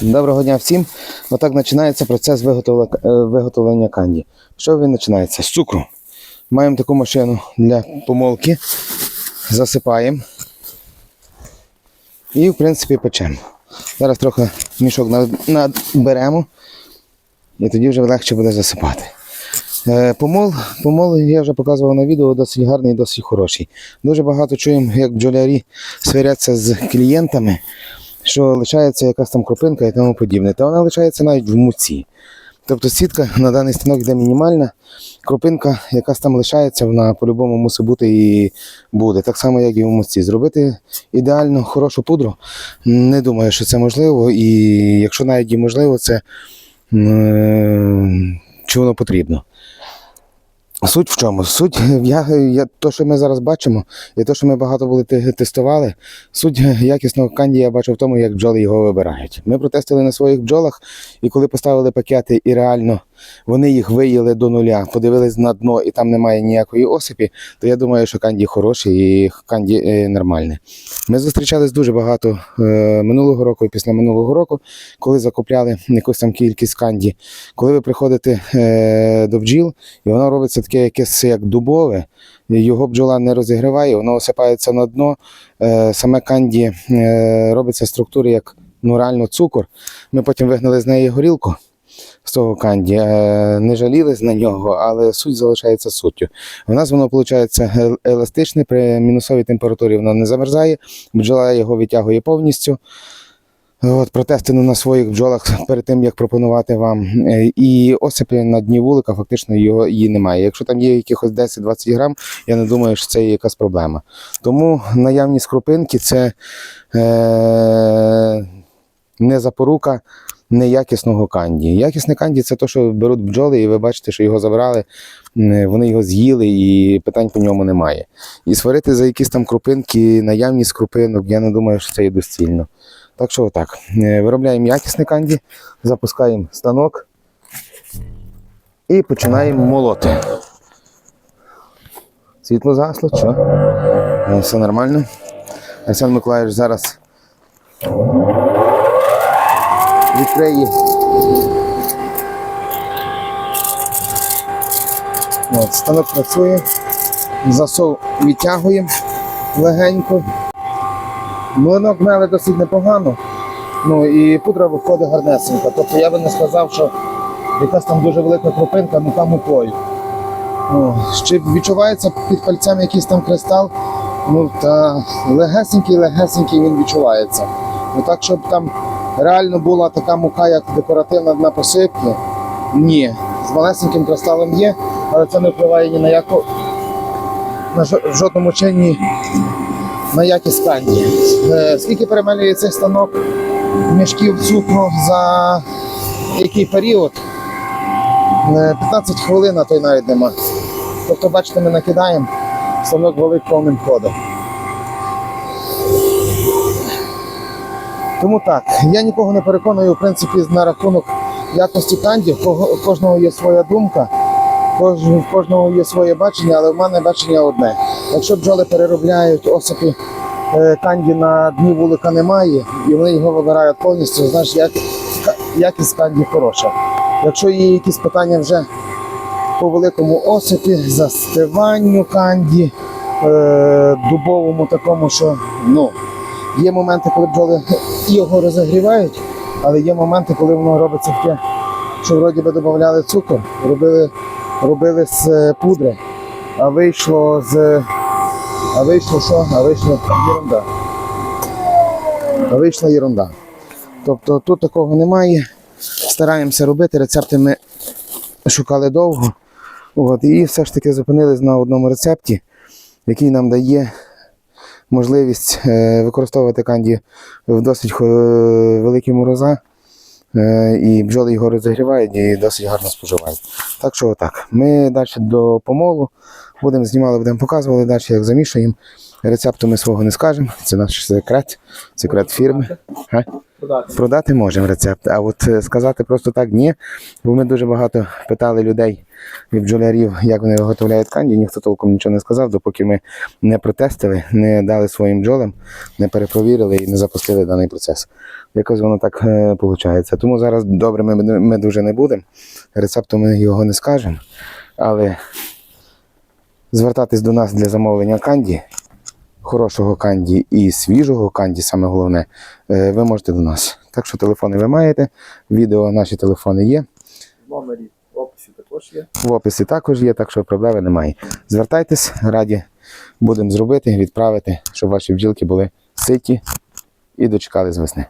Доброго дня всім. Отак починається процес виготовлення, виготовлення канді. Що він починається? З цукру. Маємо таку машину для помолки. Засипаємо. І, в принципі, печемо. Зараз трохи мішок наберемо. І тоді вже легше буде засипати. Е, Помол, помол я вже показував на відео, досить гарний, і досить хороший. Дуже багато чуємо, як бджолярі сваряться з клієнтами, що лишається якась там кропинка і тому подібне. Та вона лишається навіть в муці. Тобто сітка на даний станок йде мінімальна, кропинка якась там лишається, вона по-любому мусить бути і буде. Так само, як і в муці. Зробити ідеально хорошу пудру, не думаю, що це можливо. І якщо навіть і можливо, це м, чи воно потрібно. Суть в чому? Суть, я, я, то, що ми зараз бачимо, і те, що ми багато були те- тестували, суть якісного канді я бачу в тому, як бджоли його вибирають. Ми протестили на своїх бджолах, і коли поставили пакети, і реально вони їх виїли до нуля, подивились на дно, і там немає ніякої осипі, то я думаю, що канді хороший і канді е, нормальне. Ми зустрічались дуже багато е, минулого року і після минулого року, коли закупляли якусь там кількість канді. Коли ви приходите е, до бджіл, і воно робиться таке якесь як дубове, його бджола не розігріває, воно осипається на дно. Саме канді робиться структури як ну, реально цукор. Ми потім вигнали з неї горілку з того канді, е, не жалілись на нього, але суть залишається суттю. У нас воно виходить еластичне, при мінусовій температурі воно не замерзає, бджола його витягує повністю. От, протестину на своїх бджолах перед тим, як пропонувати вам. Е, І осипи на дні вулика фактично його, її немає. Якщо там є якихось 10-20 грам, я не думаю, що це є якась проблема. Тому наявність крупинки це е, не запорука неякісного канді. Якісне канді це те, що беруть бджоли, і ви бачите, що його забрали, вони його з'їли, і питань по ньому немає. І сварити за якісь там крупинки, наявність крупинок, я не думаю, що це є доцільно. Так що отак. Е, Виробляємо якісне канді, запускаємо станок і починаємо молоти. Світло загасло, що? Е, Все нормально. Арсен Миколаївич зараз відкриє. От, станок працює, засов відтягуємо легенько. Млинок мели досить непогано. Ну і пудра виходить гарнесенька. Тобто я би не сказав, що якась там дуже велика кропинка, ну там мукою. Ну, чи відчувається під пальцем якийсь там кристал, ну та легесенький, легесенький він відчувається. Ну так, щоб там реально була така мука, як декоративна на посипці, ні. З малесеньким кристалом є, але це не впливає ні на яку на жодному чині на якість канді. Е, Скільки перемелює цей станок мішків цукру за який період? Е, 15 хвилин, а то й навіть нема. Тобто, бачите, ми накидаємо, станок валить повним ходом. Тому так, я нікого не переконую, в принципі, на рахунок якості канді. В кого- в кожного є своя думка, в кожного є своє бачення, але в мене бачення одне. Якщо бджоли переробляють осипи е, канді на дні вулика немає, і вони його вибирають повністю, значить як, якість канді хороша. Якщо є якісь питання вже по великому осипі, застиванню канді, е, дубовому такому, що ну, є моменти, коли бджоли його розігрівають, але є моменти, коли воно робиться таке, що вроді би додавали цукор, робили, робили з е, пудри, а вийшло з. А вийшло що? А вийшла ерунда. А вийшла ерунда. Тобто тут такого немає. Стараємося робити. Рецепти ми шукали довго. От, і все ж таки зупинились на одному рецепті, який нам дає можливість е, використовувати канді в досить е, великі мороза. Е, і бджоли його розігрівають і досить гарно споживають. Так що отак. Ми далі до помолу будемо знімали, будемо показували далі, як замішуємо. Рецепту ми свого не скажемо. Це наш секрет, секрет фірми. Га? Продати можемо рецепт, а от сказати просто так ні. Бо ми дуже багато питали людей від бджолярів, як вони виготовляють канді, ніхто толком нічого не сказав, допоки ми не протестили, не дали своїм бджолам, не перепровірили і не запустили даний процес. Якось воно так е, виходить. Тому зараз добре ми, ми дуже не будемо. Рецепту ми його не скажемо. Але звертатись до нас для замовлення канді, хорошого канді і свіжого канді, саме головне, е, ви можете до нас. Так що телефони ви маєте, відео наші телефони є. Номері в описі також є. В описі також є, так що проблеми немає. Звертайтесь, раді будемо зробити, відправити, щоб ваші бджілки були ситі і дочекали з весни.